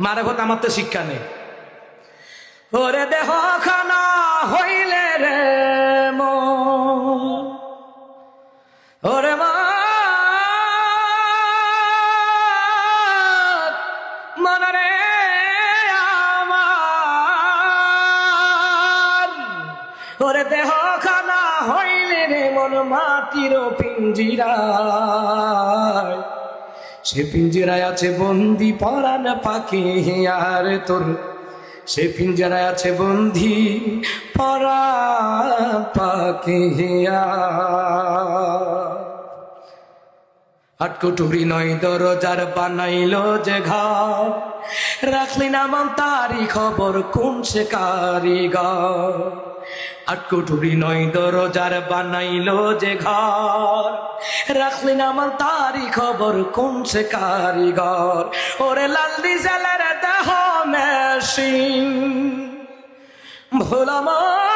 মারে কথা আমার তো শিক্ষা নেই। ওরে দেহ খানা হইলে রে। ওরে মা মনরে আমার। ওরে দেহ খানা হইলে রে মন মাটির পিঞ্জিরায়। সে পিঞ্জিরায় আছে বন্দি পরান পাখি আর তোর। সে পিঞ্জরায় আছে বন্দি পরা পাখি আটকুটুরি নয় দরজার বানাইল যে ঘর রাখলি না মন তারি খবর, কোন সে কারিগর? আটকুটুরি নয় দরজার বানাইল যে ঘর। রাখলি না আমার তারি খবর, কোন সে কারিগর? ওরে লাল্লি জেলার দেহ মেশিন ভোলামা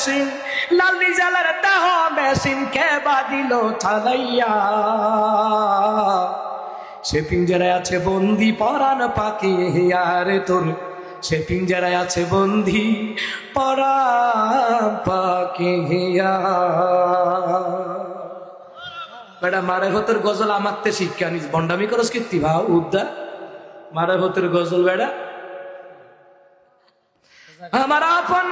মেশিন। লাল্লি জালার দেহ মেশিন কে বাদিল চালাইয়া সে পিঞ্জরায় আছে বন্দি পরাণ পাখি আরে তোর। সে পিঞ্জরায় আছে বন্দি পরা পাখি বেটা মারে হতর গজল আমারতে শিক্ষা নিস। বন্ডামি করস কীর্তি ভাও উদ্দা মারে হতর গজল বেড়া আমার আপন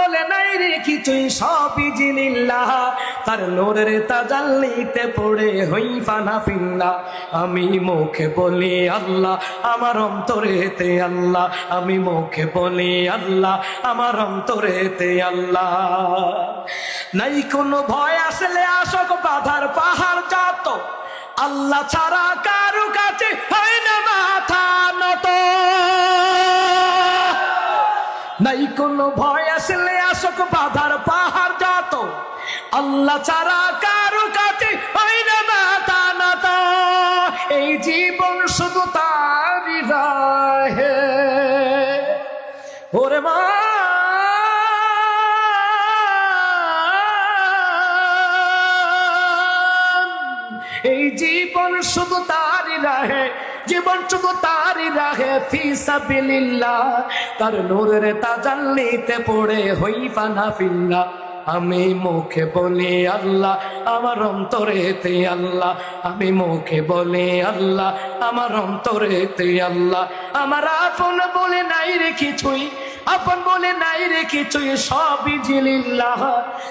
বলে নাই রে কিছুই সবই জিনিল্লাহ তার নোরের তাজাল্লিতে পড়ে হই ফানা ফিন্না আমি মুখে বলি আল্লাহ, আমার অন্তরেতে আল্লাহ। আমি মুখে বলি আল্লাহ, আমার অন্তরেতে আল্লাহ। নাই কোনো ভয় আসলে আসক বাধার পাহাড় যত আল্লাহ ছাড়া কারু কাছে হয় না মাথা নত। নাই কোনো ভয় আসলে আসক বাধার পাহাড় যত, আল্লাহ ছাড়া কারও কাছে ওই না মাথা নত এই জীবন শুধু তারই হে ওরে মা এই জীবন শুধু তারই রাহে, জীবন শুধু তারই রাহে ফিসাবিল্লাহ তার নূরের তাজাল্লিতে পড়ে হই ফানা ফিল্লা আমি মুখে বলি আল্লাহ, আমার অন্তরেতে আল্লাহ। আমি মুখে বলি আল্লাহ, আমার অন্তরেতে আল্লাহ। আমার আপন বলে নাই রে কিছুই আপন বলে নাই রে কিছুই, সবই জিলিল্লাহ।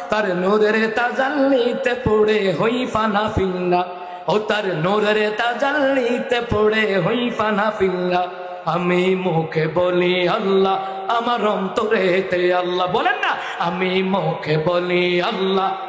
তার নূরের তাজাল্লিতে পড়ে হই ফানা ফিল্লা ও তার নোরের তাজাল্লিতে পড়ে হই ফানা ফিল্লা আমি মুখে বলি, আল্লাহ, আমার অন্তরেতে আল্লাহ। বলেন না, আমি মুখে বলি, আল্লাহ।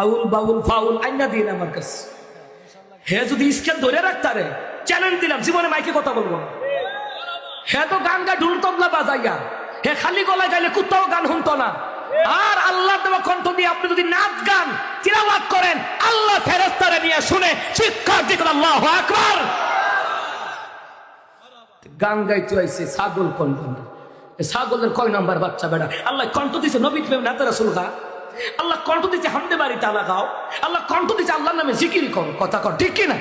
আউল বাউল ফাউল আইনা আমার কাছে। হে যদি স্কেল ধরে রাখতারে চ্যালেঞ্জ দিলাম, জীবনে মাইকে কথা বলব হে তো গান ঢুল তবলা বাজাইয়া, হে খালি গলায় গাইলে কুত্তাও গান শুনতো না। আর আল্লাহ দেওয়া কণ্ঠ দিয়ে আপনি যদি নাচ গান করেন, আল্লাহ নিয়ে শুনে শিক্ষক দিকেন আল্লাহ আকবার! গান গাইতে আইছে ছাগল কণ্ঠ। ছাগলের কয় নাম্বার বাচ্চা বেড়া? আল্লাহ কণ্ঠ দিছে নবী প্রেম নাতে রাসুল গা আল্লাহ কণ্ঠ দিচ্ছে হামদে বাড়ি তালা গাও আল্লাহ কণ্ঠ দিচ্ছে আল্লাহর নামে জিকির কর। কথা কর, ঠিক কিনা?